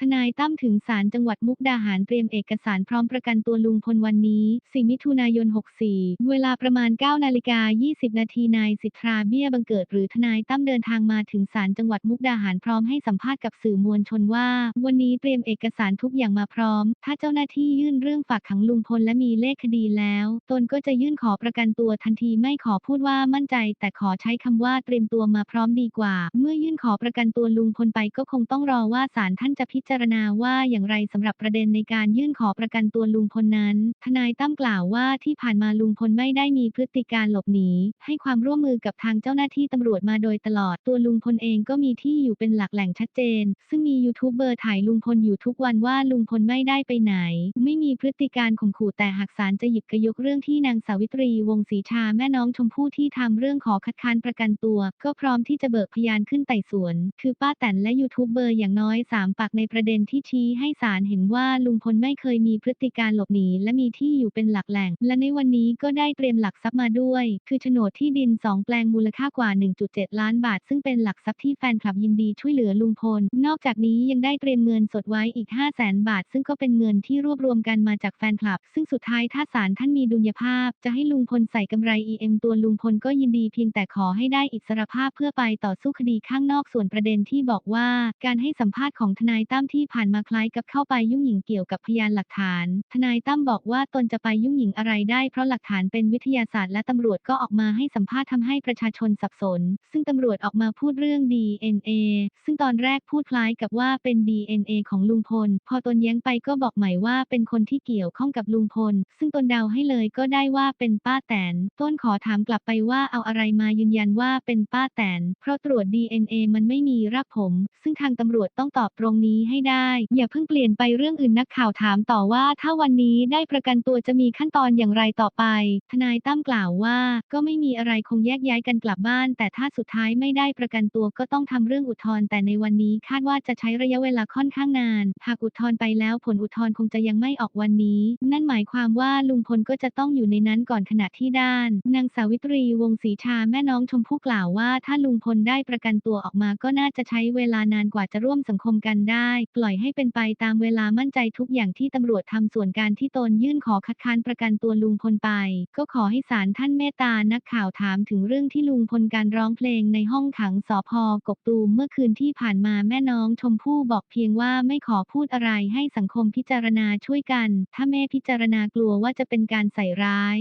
ทนายตั้มถึงศาลจังหวัดมุกดาหารเตรียมเอกสารพร้อมประกันตัวลุงพลวันนี้ 4 มิถุนายน 64 เวลาประมาณ 9 นาฬิกา 20 นาที นายสิทธาเบี้ยบังเกิดหรือทนายตั้มเดินทางมาถึงศาลจังหวัดมุกดาหารพร้อมให้สัมภาษณ์กับสื่อมวลชนว่า วันนี้เตรียมเอกสารทุกอย่างมาพร้อม ถ้าเจ้าหน้าที่ยื่นเรื่องฝากขังลุงพลและมีเลขคดีแล้ว ตนก็จะยื่นขอประกันตัวทันทีไม่ขอพูดว่ามั่นใจ แต่ขอใช้คำว่าเตรียมตัวมาพร้อมดีกว่า เมื่อยื่นขอประกันตัวลุงพลไปก็คงต้องรอว่าศาลท่านจะพิจารณาว่าอย่างไรสำหรับประเด็นในการยื่นขอประกันตัวลุงพลนั้น ทนายตั้มกล่าวว่าที่ผ่านมาลุงพลไม่ได้มีพฤติการหลบหนี ให้ความร่วมมือกับทางเจ้าหน้าที่ตำรวจมาโดยตลอดตัวลุงพลเองก็มีที่อยู่เป็นหลักแหล่งชัดเจน ซึ่งมียูทูบเบอร์ถ่ายลุงพลอยู่ทุกวันว่าลุงพลไม่ได้ไปไหน ไม่มีพฤติการข่มขู่แต่หากศาลจะหยิบกระยกเรื่องที่นางสาวิตรีวงศรีชาแม่น้องชมพู่ที่ทำเรื่องขอคัดค้านประกันตัว ก็พร้อมที่จะเบิกพยานขึ้นไต่สวน คือป้าแตนและยูทูบเบอร์อย่างน้อยสามปากในประเด็นที่ชี้ให้ศาลเห็นว่าลุงพลไม่เคยมีพฤติการหลบหนีและมีที่อยู่เป็นหลักแหล่ง และในวันนี้ก็ได้เตรียมหลักทรัพย์มาด้วย คือโฉนดที่ดิน 2 แปลงมูลค่ากว่า 1.7 ล้านบาท ซึ่งเป็นหลักทรัพย์ที่แฟนคลับยินดีช่วยเหลือลุงพล นอกจากนี้ยังได้เตรียมเงินสดไว้อีก 5 0 0แสนบาท ซึ่งก็เป็นเงินที่รวบรวมกันมาจากแฟนคลับ ซึ่งสุดท้ายถ้าศาลท่านมีดุลยภาพ จะให้ลุงพลใส่กำไร EM ตัวลุงพลก็ยินดีเพียงแต่ขอให้ได้อิสรภาพเพื่อไปต่อสู้คดีข้างนอกส่วนประเด็นที่บอกว่า การให้สัมภาษณ์ของทนายตั้มที่ผ่านมาคล้ายกับเข้าไปยุ่งหยิงเกี่ยวกับพยานหลักฐาน ทนายตั้มบอกว่าตนจะไปยุ่งหยิงอะไรได้เพราะหลักฐานเป็นวิทยาศาสตร์และตำรวจก็ออกมาให้สัมภาษณ์ทำให้ประชาชนสับสน ซึ่งตำรวจออกมาพูดเรื่อง DNA ซึ่งตอนแรกพูดคล้ายกับว่าเป็น DNA ของลุงพล พอตนแย้งไปก็บอกใหม่ว่าเป็นคนที่เกี่ยวข้องกับลุงพล ซึ่งตนเดาให้เลยก็ได้ว่าเป็นป้าแตน ต้นขอถามกลับไปว่าเอาอะไรมายืนยันว่าเป็นป้าแตน เพราะตรวจ DNA มันไม่มีรากผม ซึ่งทางตำรวจต้องตอบตรงนี้ให้ได้ อย่าเพิ่งเปลี่ยนไปเรื่องอื่นนักข่าวถามต่อว่าถ้าวันนี้ได้ประกันตัวจะมีขั้นตอนอย่างไรต่อไป ทนายตั้มกล่าวว่า ก็ไม่มีอะไรคงแยกย้ายกันกลับบ้าน แต่ถ้าสุดท้ายไม่ได้ประกันตัวก็ต้องทำเรื่องอุทธรณ์แต่ในวันนี้คาดว่าจะใช้ระยะเวลาค่อนข้างนาน หากอุทธรณ์ไปแล้วผลอุทธรณ์คงจะยังไม่ออกวันนี้ นั่นหมายความว่าลุงพลก็จะต้องอยู่ในนั้นก่อนขณะที่ด้าน นางสาวิตรีวงศ์ศรีชาแม่น้องชมพู่กล่าวว่า ถ้าลุงพลได้ประกันตัวออกมาก็น่าจะใช้เวลานานกว่าจะร่วมสังคมกันได้ปล่อยให้เป็นไปตามเวลามั่นใจทุกอย่างที่ตำรวจทำส่วนการที่ตนยื่นขอคัดค้านประกันตัวลุงพลไป ก็ขอให้ศาลท่านเมตตานักข่าวถามถึงเรื่องที่ลุงพลการร้องเพลงในห้องขังสพกกตูมเมื่อคืนที่ผ่านมาแม่น้องชมพู่บอกเพียงว่าไม่ขอพูดอะไรให้สังคมพิจารณาช่วยกัน ถ้าแม่พิจารณากลัวว่าจะเป็นการใส่ร้าย